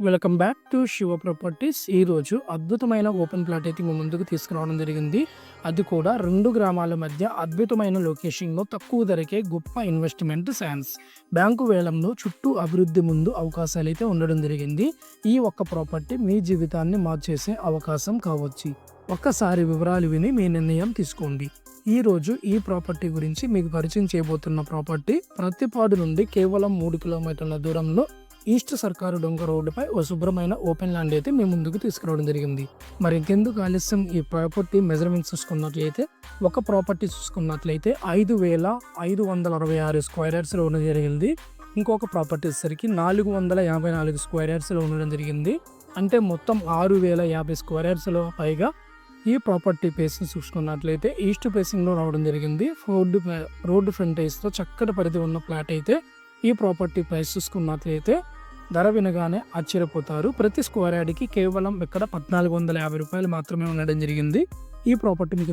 Welcome back to Shiva properties. ఈరోజు అద్భుతమైన open plot అయితే మీ ముందుకు తీసుకురావడం జరిగింది. అది కూడా రెండు గ్రామాల మధ్య అద్భుతమైన లొకేషన్లో తక్కువ ధరకే గొప్ప ఇన్వెస్ట్మెంట్ శాన్స్. బ్యాంకు వేలంలో చుట్టూ అభివృద్ధి ముందు అవకాశాలు అయితే ఉండడం జరిగింది. ఈ ఒక్క ప్రాపర్టీ మీ జీవితాన్ని మార్చేసే అవకాశం కావచ్చు. ఒక్కసారి వివరాలు విని మీ నిర్ణయం తీసుకోండి. ఈ రోజు ఈ ప్రాపర్టీ గురించి మీకు పరిచయం చేయబోతున్న ప్రాపర్టీ ప్రతిపాడు నుండి కేవలం మూడు కిలోమీటర్ల దూరంలో ఈస్ట్ సర్కారు డొంక రోడ్డుపై ఓ శుభ్రమైన ఓపెన్ ల్యాండ్ అయితే మీ ముందుకు తీసుకురావడం జరిగింది. మరి ఇంకెందుకు ఆలస్యం? ఈ ప్రాపర్టీ మెజర్మెంట్స్ చూసుకున్నట్లయితే ఒక ప్రాపర్టీ చూసుకున్నట్లయితే ఐదు వేల ఐదు వందల అరవై ఆరు స్క్వేర్ యార్డ్స్లో ఉండడం జరిగింది. ఇంకొక ప్రాపర్టీ వచ్చేసరికి నాలుగు వందల యాభై నాలుగు స్క్వేర్ యార్డ్స్లో ఉండడం జరిగింది. అంటే మొత్తం ఆరు వేల యాభై స్క్వేర్ యార్డ్స్లో పైగా ఈ ప్రాపర్టీ ఫేసింగ్ చూసుకున్నట్లయితే ఈస్ట్ ఫేసింగ్లో రావడం జరిగింది. రోడ్డు రోడ్డు ఫ్రంటేజ్తో చక్కటి పరిధి ఉన్న ఫ్లాట్ అయితే ఈ ప్రాపర్టీ ప్రైస్ చూసుకున్నట్లయితే ధర వినగానే ఆశ్చర్యపోతారు. ప్రతి స్క్వేర్ యార్డ్కి కేవలం ఇక్కడ పద్నాలుగు వందల యాభై రూపాయలు మాత్రమే ఉండడం జరిగింది. ఈ ప్రాపర్టీ మీకు